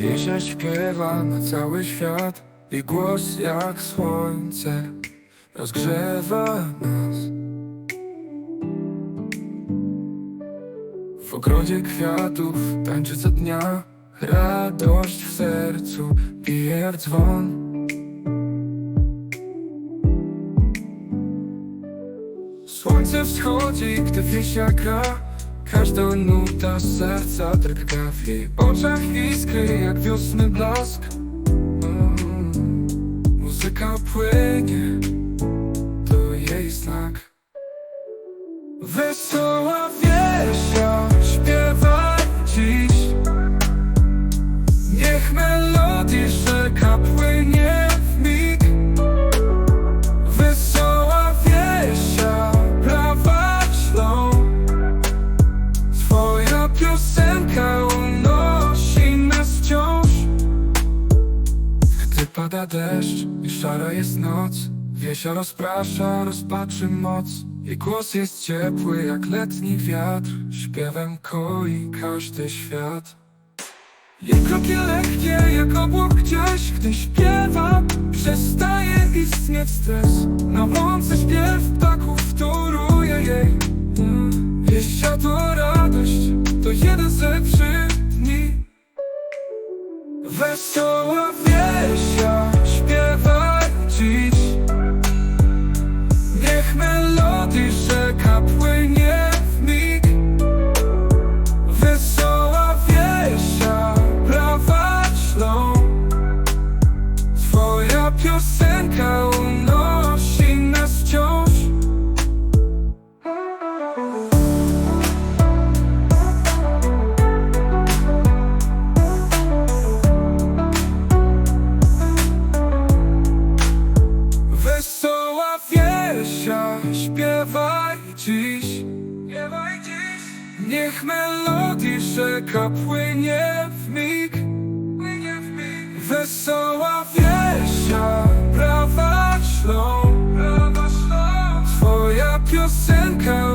Wiesia śpiewa na cały świat i głos jak słońce rozgrzewa nas. W ogrodzie kwiatów tańczy co dnia radość w sercu bije jak dzwon. Słońce wschodzi, gdy wiesia gra Każda nuta serca drga w jej oczach iskry jak wiosny blask. Muzyka płynie, to jej znak. Wesoła wiesia śpiewa dziś. Niech melodii pada deszcz i szara jest noc. Wiesia rozprasza, rozpatrzy moc. Jej głos jest ciepły jak letni wiatr. Śpiewem koi każdy świat. Jej kroki lekkie jak obłok gdzieś Gdy śpiewa, przestaje istnieć stres. Na łące śpiew ptaków wtóruje jej. Wieścia to radość, to jeden ze lepszych dni Wesoła piosenka unosi nas wciąż. Wesoła wiesia, śpiewaj dziś. Niech melodii rzeka płynie w mig. Płynie w mig. Wesoła wiesia piosenkę